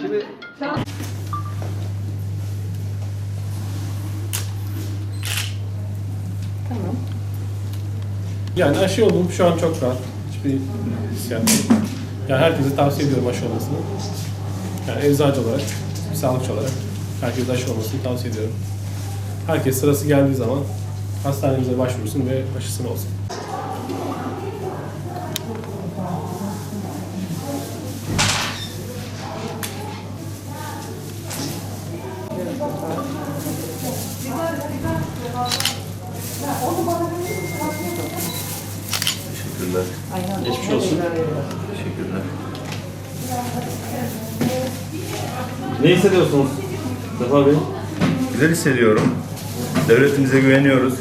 Şimdi Yani aşı oldum şu an çok rahat. Hiçbir hissiyat yok. Yani herkese tavsiye ediyorum aşı olmasını. Yani eczacı olarak, sağlıkçı olarak herkese aşı olmasını tavsiye ediyorum. Herkes sırası geldiği zaman hastanemize başvursun ve aşısını olsun. Teşekkürler. geçmiş olsun. Teşekkürler. Ne hissediyorsunuz Sefa Bey? Güzel hissediyorum. Devletimize güveniyoruz.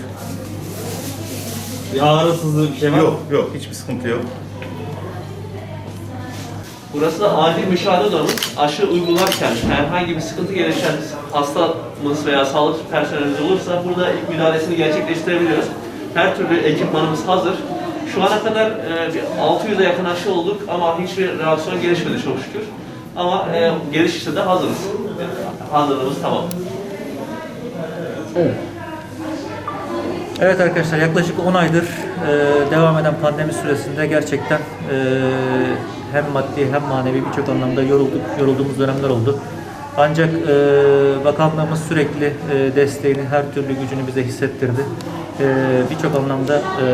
Bir ağrısızlığı bir şey var mı? Yok yok hiçbir sıkıntı yok. Burası da acil müşahede odamız. Aşı uygularken herhangi bir sıkıntı gelişen hastamız veya sağlık personelimiz olursa burada ilk müdahalesini gerçekleştirebiliyoruz. Her türlü ekipmanımız hazır. Şu ana kadar e, bir 600'e yakın aşı olduk ama hiçbir reaksiyon gelişmedi çok şükür. Ama e, gelişirse de hazırız. Hazırlığımız tamam. Evet arkadaşlar yaklaşık 10 aydır e, devam eden pandemi süresinde gerçekten e, hem maddi hem manevi birçok anlamda yorulduk, yorulduğumuz dönemler oldu. Ancak e, bakanlığımız sürekli e, desteğini, her türlü gücünü bize hissettirdi. E, birçok anlamda e,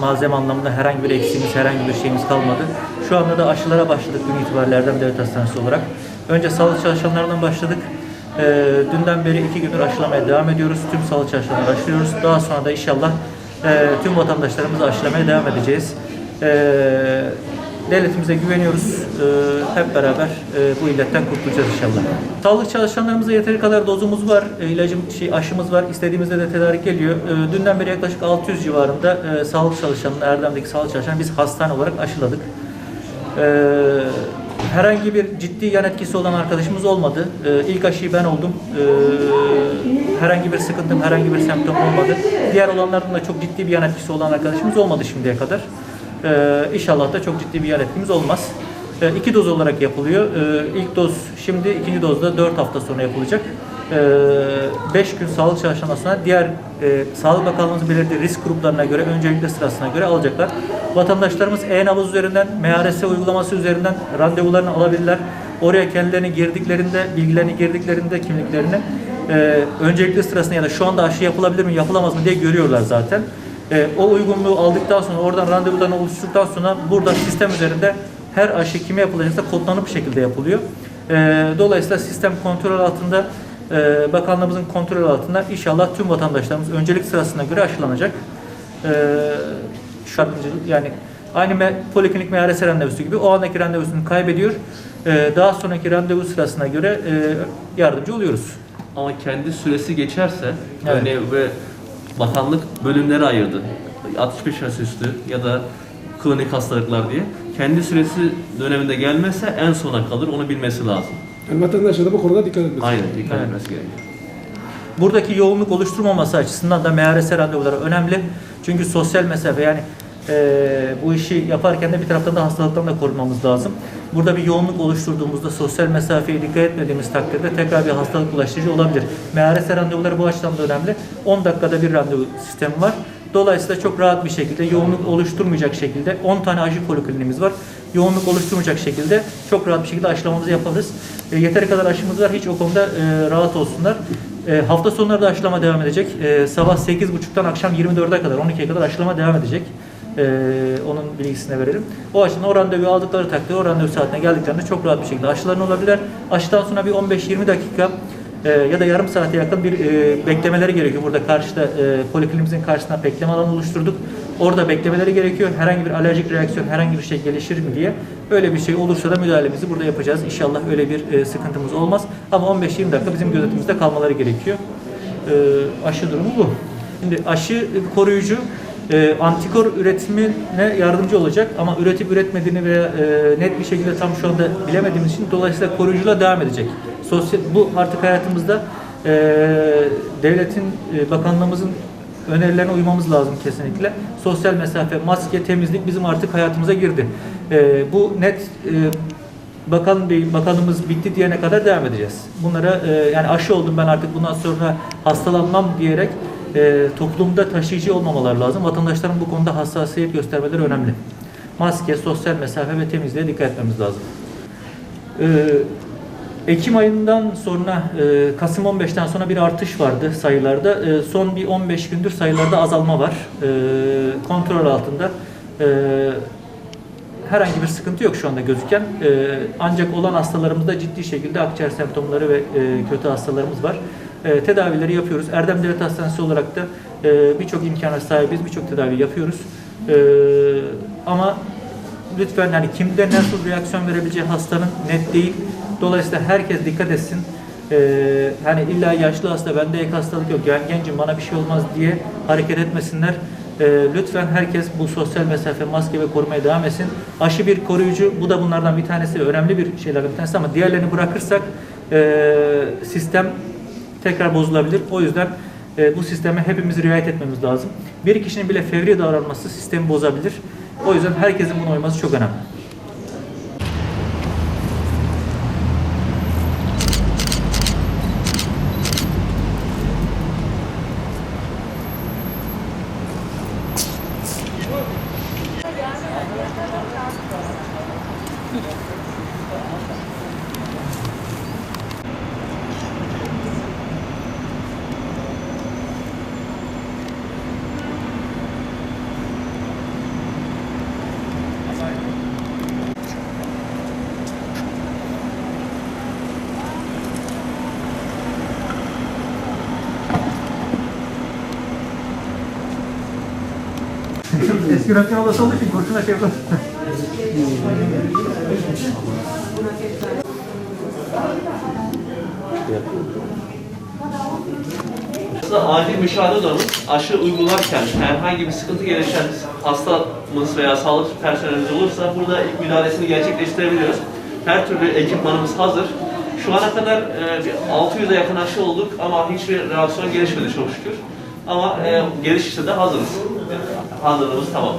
malzeme anlamında herhangi bir eksiğimiz, herhangi bir şeyimiz kalmadı. Şu anda da aşılara başladık gün itibariyle Devlet Hastanesi olarak. Önce sağlık çalışanlarından başladık. Ee, dünden beri iki gündür aşılamaya devam ediyoruz. Tüm sağlık çalışanları aşılıyoruz. Daha sonra da inşallah e, tüm vatandaşlarımızı aşılamaya devam edeceğiz. Ee, devletimize güveniyoruz. Ee, hep beraber e, bu illetten kurtulacağız inşallah. Sağlık çalışanlarımıza yeteri kadar dozumuz var. E, ilacım, şey, aşımız var. İstediğimizde de tedarik geliyor. Ee, dünden beri yaklaşık 600 civarında e, sağlık çalışanını, Erdem'deki sağlık çalışanı biz hastane olarak aşıladık. Ee, herhangi bir ciddi yan etkisi olan arkadaşımız olmadı. Ee, ilk aşıyı ben oldum. Ee, herhangi bir sıkıntım, herhangi bir semptom olmadı. Diğer olanlardan da çok ciddi bir yan etkisi olan arkadaşımız olmadı şimdiye kadar. Ee, inşallah da çok ciddi bir yan etkimiz olmaz. Ee, iki doz olarak yapılıyor. Ee, ilk doz şimdi, ikinci doz da 4 hafta sonra yapılacak. 5 gün sağlık çalışanından sonra diğer e, Sağlık Bakanlığımızın belirlediği risk gruplarına göre öncelikle sırasına göre alacaklar. Vatandaşlarımız e-nabız üzerinden, MRS uygulaması üzerinden randevularını alabilirler. Oraya kendilerini girdiklerinde, bilgilerini girdiklerinde kimliklerini e, öncelikli sırasında ya da şu anda aşı yapılabilir mi, yapılamaz mı diye görüyorlar zaten. E, o uygunluğu aldıktan sonra, oradan randevularını oluşturduktan sonra burada sistem üzerinde her aşı kime yapılacaksa kodlanıp bir şekilde yapılıyor. E, dolayısıyla sistem kontrol altında e, bakanlığımızın kontrol altında inşallah tüm vatandaşlarımız öncelik sırasına göre aşılanacak. E, şu yardımcı yani aynı me, poliklinik MRS randevusu gibi o andaki randevusunu kaybediyor. E, daha sonraki randevu sırasına göre e, yardımcı oluyoruz. Ama kendi süresi geçerse Evet. örneğin ve bakanlık bölümlere ayırdı. 65 yaş üstü ya da kronik hastalıklar diye. Kendi süresi döneminde gelmezse en sona kalır. Onu bilmesi lazım. Yani vatandaşlar da bu konuda dikkat etmesi. Aynen dikkat Evet. etmesi gerekiyor. Buradaki yoğunluk oluşturmaması açısından da MRS randevuları önemli. Çünkü sosyal mesafe yani e, bu işi yaparken de bir taraftan da hastalıktan da korunmamız lazım. Burada bir yoğunluk oluşturduğumuzda sosyal mesafeye dikkat etmediğimiz takdirde tekrar bir hastalık bulaştırıcı olabilir. MRS randevuları bu açıdan da önemli. 10 dakikada bir randevu sistemi var. Dolayısıyla çok rahat bir şekilde yoğunluk oluşturmayacak şekilde 10 tane aşı polikliniğimiz var. Yoğunluk oluşturmayacak şekilde çok rahat bir şekilde aşılamamızı yaparız. E, yeteri kadar aşımız var. Hiç o konuda e, rahat olsunlar. E, hafta sonları da aşılama devam edecek. E, sabah 8.30'dan akşam 24'e kadar, 12'ye kadar aşılama devam edecek. E, onun bilgisini verelim. O açıdan o randevuyu aldıkları takdirde o randevu saatine geldiklerinde çok rahat bir şekilde aşılarını olabilirler. Aşıdan sonra bir 15-20 dakika e, ya da yarım saate yakın bir e, beklemeleri gerekiyor. Burada karşıda e, poliklinimizin karşısında bekleme alanı oluşturduk. Orada beklemeleri gerekiyor. Herhangi bir alerjik reaksiyon, herhangi bir şey gelişir mi diye. Öyle bir şey olursa da müdahalemizi burada yapacağız. İnşallah öyle bir e, sıkıntımız olmaz. Ama 15-20 dakika bizim gözetimizde kalmaları gerekiyor. E, aşı durumu bu. Şimdi aşı koruyucu e, antikor üretimine yardımcı olacak ama üretip üretmediğini veya e, net bir şekilde tam şu anda bilemediğimiz için dolayısıyla koruyuculuğa devam edecek. Sosyal, bu artık hayatımızda e, devletin, e, bakanlığımızın önerilerine uymamız lazım kesinlikle. Sosyal mesafe, maske, temizlik bizim artık hayatımıza girdi. E, bu net e, bakan bey, bakanımız bitti diyene kadar devam edeceğiz. Bunlara e, yani aşı oldum ben artık bundan sonra hastalanmam diyerek e, toplumda taşıyıcı olmamalar lazım. Vatandaşların bu konuda hassasiyet göstermeleri önemli. Maske, sosyal mesafe ve temizliğe dikkat etmemiz lazım. Ee, Ekim ayından sonra e, Kasım 15'ten sonra bir artış vardı sayılarda. E, son bir 15 gündür sayılarda azalma var. E, kontrol altında. E, herhangi bir sıkıntı yok şu anda gözüken. E, ancak olan hastalarımızda ciddi şekilde akciğer semptomları ve e, kötü hastalarımız var. E, tedavileri yapıyoruz. Erdem Devlet Hastanesi olarak da e, birçok imkana sahibiz, birçok tedavi yapıyoruz. E, ama lütfen hani kimde nasıl reaksiyon verebileceği hastanın net değil. Dolayısıyla herkes dikkat etsin. Ee, hani illa yaşlı hasta bende ek hastalık yok yani gencim bana bir şey olmaz diye hareket etmesinler. Ee, lütfen herkes bu sosyal mesafe, maske ve korumaya devam etsin. Aşı bir koruyucu, bu da bunlardan bir tanesi, önemli bir şeylerden bir tanesi ama diğerlerini bırakırsak e, sistem tekrar bozulabilir. O yüzden e, bu sisteme hepimiz riayet etmemiz lazım. Bir kişinin bile fevri davranması sistemi bozabilir. O yüzden herkesin buna uyması çok önemli. Röntgen odası olduğu için kurşuna şey. Aslında acil müşahede odamız aşı uygularken herhangi bir sıkıntı gelişen hastamız veya sağlık personelimiz olursa burada ilk müdahalesini gerçekleştirebiliyoruz. Her türlü ekipmanımız hazır. Şu ana kadar e, bir 600'e yakın aşı olduk ama hiçbir reaksiyon gelişmedi çok şükür. Ama e, gelişirse de hazırız. Hazırlığımız tamam.